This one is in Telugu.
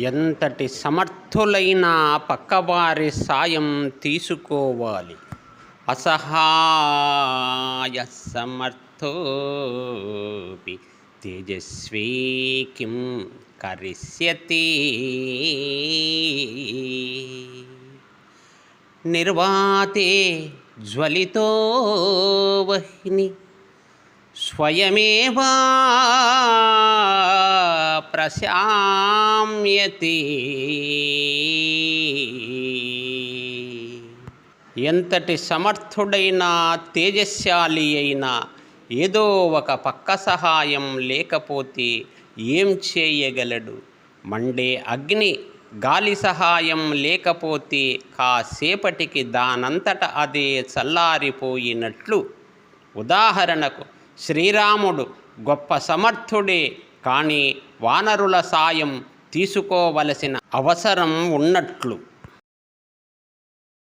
ఎంతటి సమర్థులైన పక్కవారి సాయం తీసుకోవాలి. అసహాయ సమర్థోపి తేజస్వీ కిం కరిష్యతి. నిర్వాతే జ్వలితో వహ్ని స్వయమేవా ప్రశామ్యతి. ఎంతటి సమర్థుడైనా తేజశాలి అయినా ఏదో ఒక పక్క సహాయం లేకపోతే ఏం చేయగలడు? మండే అగ్ని గాలి సహాయం లేకపోతే కాసేపటికి దానంతట అదే చల్లారిపోయినట్లు. ఉదాహరణకు శ్రీరాముడు గొప్ప సమర్థుడే కానీ వానరుల సాయం తీసుకోవలసిన అవసరం ఉన్నట్లు.